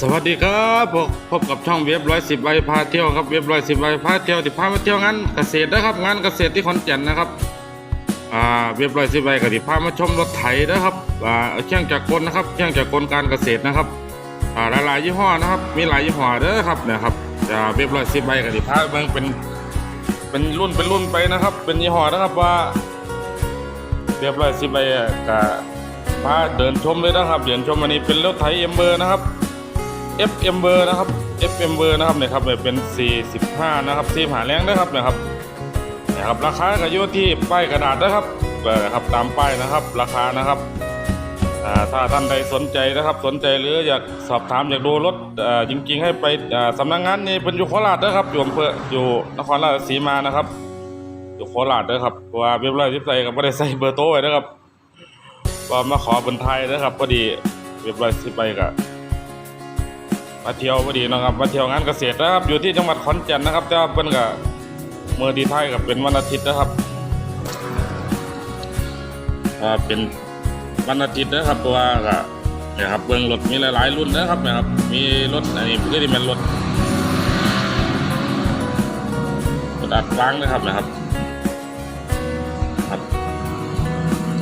สวัสดีครับพบพบกับช่องเว็บร้อยสิบใบพาเที่ยวครับเว็บร้อยสิบใบพาเที่ยวที่พามาเที่ยวงานเกษตรนะครับงานเกษตรที่ขอนแก่นนะครับอ่าเว็บร้อยสิบใบก็ที่พามาชมรถไถนะครับอ่าเครื่องจักรกลนะครับเครื่องจักรกลการเกษตรนะครับอ่าหลายๆยี่ห้อนะครับมีหลายยี่ห้อเด้อครับเนะครับอ่าเว็บร้อยสิบใบก็ที่พาเบิ่งเป็นเป็นรุ่นเป็นรุ่นไปนะครับ เป็นยี่ห้อนะครับว่าเรียบร้อยสิบใบอะก็พาเดินชมเลยนะครับเดินชมอันนี้เป็นรถไถเอ็มเบอร์นะครับ FM เบอร์นะครับ FM เบอร์นะครับเนี่ยครับเนี่ยเป็น 45 นะครับซีหาแรงนะครับเนะครับนะครับราคาก็อยู่ที่ป้ายกระดาษนะครับเออครับตามป้ายนะครับ ราคานะครับถ้าท่านใดสนใจนะครับสนใจหรืออยากสอบถามอยากดูรถจริง ๆ ให้ไปสำนักงานนี่เป็นอยู่โคราชนะครับอยู่อำเภออยู่นครราชสีมานะครับอยู่โคราชเด้อครับว่าเว็บไซต์ที่ใส่ก็ไม่ได้ใส่เบอร์โต้ไว้นะครับว่ามาขอบนไทยนะครับพอดีเว็บไซต์ที่ไปก็ มาเที่ยวพอดีนะครับมาเที่ยวงานเกษตรนะครับ อยู่ที่จังหวัดขอนแก่นนะครับแต่ว่าเพิ่นก็เมื่อดีไทยกับเป็นวันอาทิตย์นะครับเป็นวันอาทิตย์นะครับเพราะว่าก็เนี่ยครับเบิ่งรถมีหลายๆรุ่นนะครับเนี่ยครับมีรถอันนี้ก็ที่เป็นรถรถอัดฟางนะครับนะครับครับ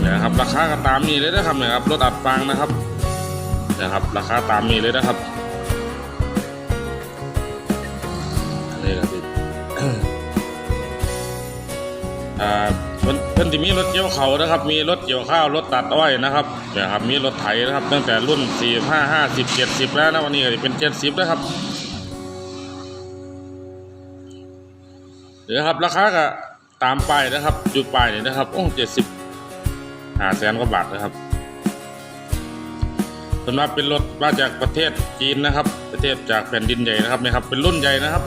เนี่ยครับราคาก็ตามนี้เลยนะครับเนี่ยครับรถอัดฟางนะครับเนี่ยครับ ราคาตามนี้เลยนะครับ นี่ครับพี่อ่าเพิ่นเพิ่นที่มีรถเกี่ยวเขานะครับ มีรถเกี่ยวข้าวรถตัดอ้อยนะครับเนี่ยครับมีรถไถนะครับ ตั้งแต่รุ่นสี่ห้าห้าสิบเจ็ดสิบแล้วนะวันนี้ก็จะเป็นเจ็ดสิบแล้วครับเดี๋ยวครับราคาก็ตามป้ายนะครับจุดป้ายนี่ยนะครับโอ้เจ็ดสิบห้าแสนกว่าบาทนะครับสำหรับเป็นรถมาจากประเทศจีนนะครับ ประเทศจากแผ่นดินใหญ่นะครับนี่ครับ เป็นรุ่นใหญ่นะครับ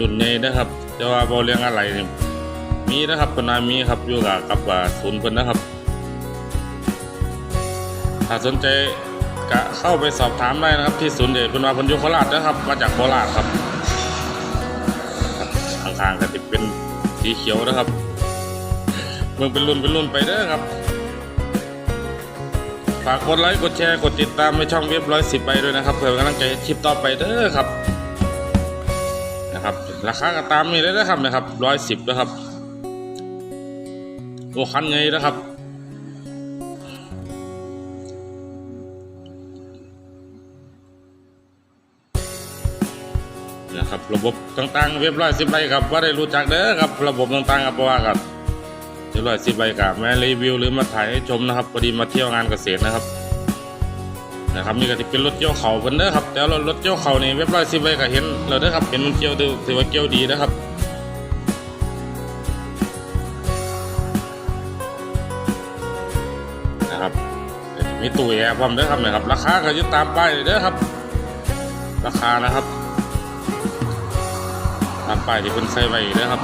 รุ่นใหญ่นะครับแต่ว่าบอเรียงอะไรนี่มีนะครับคนนามีครับอยู่กับกับศูนย์เพิ่นนะครับ ถ้าสนใจก็เข้าไปสอบถามได้นะครับ ที่ศูนย์ใหญ่เป็นว่าเพนอยุโคราชนะครับ มาจากโคราชครับข้างๆก็ติดเป็นสีเขียวนะครับเมืองเป็นรุ่นเป็นรุ่นไปเด้อครับฝากกดไลค์กดแชร์กดติดตามในช่องเว็บร้อยสิบไปด้วยนะครับเพื่อนกำลังใจคลิปต่อไปเด้อครับ ราคาก็ตามนี้เลยนะครับนะครับร้อยสิบนะครับโอ้คันไงนะครับนะครับระบบต่างๆเว็บร้อยสิบใบครับว่าได้รู้จักเด้อครับระบบต่างๆครับเพราะว่ากับเว็บร้อยสิบใบกับแม่รีวิวหรือมาถ่ายให้ชมนะครับพอดีมาเที่ยวงานเกษตรนะครับ นะครับนี่ก็จะเป็นรถเกี่ยวเขาเพิ่นเด้อครับแต่รถรถเกี่ยวเขานี่เว็บร้อยสิบใบก็เห็นเราเด้อครับเห็นมันเกี่ยวถือว่าเกี่ยวดีนะครับนะครับมีตู้แอร์พร้อมเด้อครับนะครับราคาก็ยึดตามป้ายเลยเด้อครับ ราคานะครับตามป้ายที่เพิ่นใส่ไว้เด้อครับ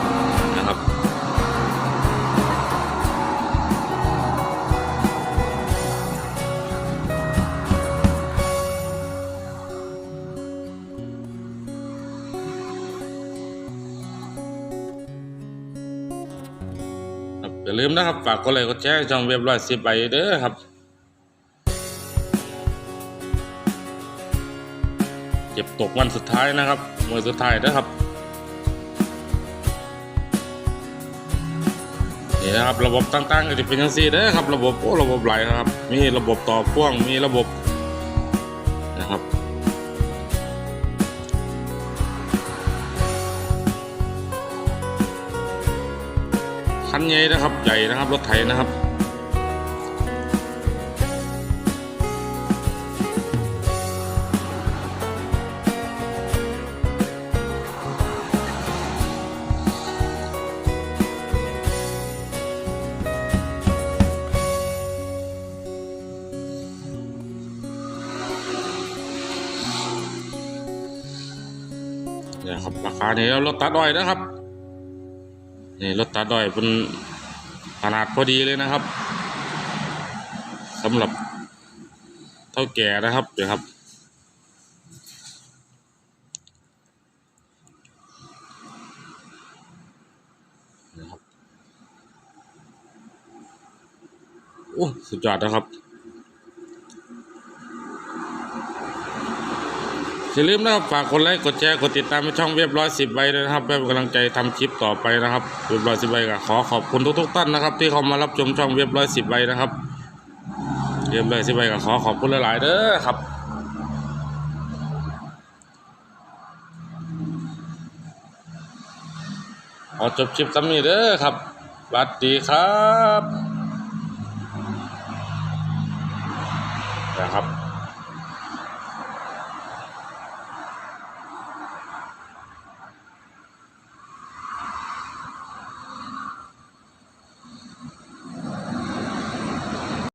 อย่าลืมนะครับ ฝากกดไลค์กดแชร์ช่องเว็บร้อยสิบใบเด้อครับเก็บตกวันสุดท้ายนะครับมือสุดท้ายนะครับนี่นะครับ ระบบต่างๆก็จะเป็นยังซี่เด้อครับ ระบบโอ้ระบบไหลนะครับ มีระบบต่อพ่วงมีระบบ คันใหญ่นะครับใหญ่นะครับรถไถนะครับเนี่ยครับราคาเนี่ยรถตัดอ้อยนะครับ นี่รถตัดอ้อยเป็นขนาดพอดีเลยนะครับสำหรับเท่าแก่นะครับเดี๋ยวครับนะครับโอ้ สุดยอดนะครับ อย่าลืมนะครับฝากกดไลค์กดแชร์กดติดตามช่องเว็บร้อยสิบใบด้วยนะครับเพื่อเป็นกำลังใจทำคลิปต่อไปนะครับเว็บร้อยสิบใบก็ขอขอบคุณทุกๆท่านนะครับ ที่เข้ามารับชมช่องเว็บร้อยสิบใบนะครับเว็บร้อยสิบใบก็ขอขอบคุณหลายๆเด้อครับขอจบคลิปสำนี้เด้อครับสวัสดีครับนะครับ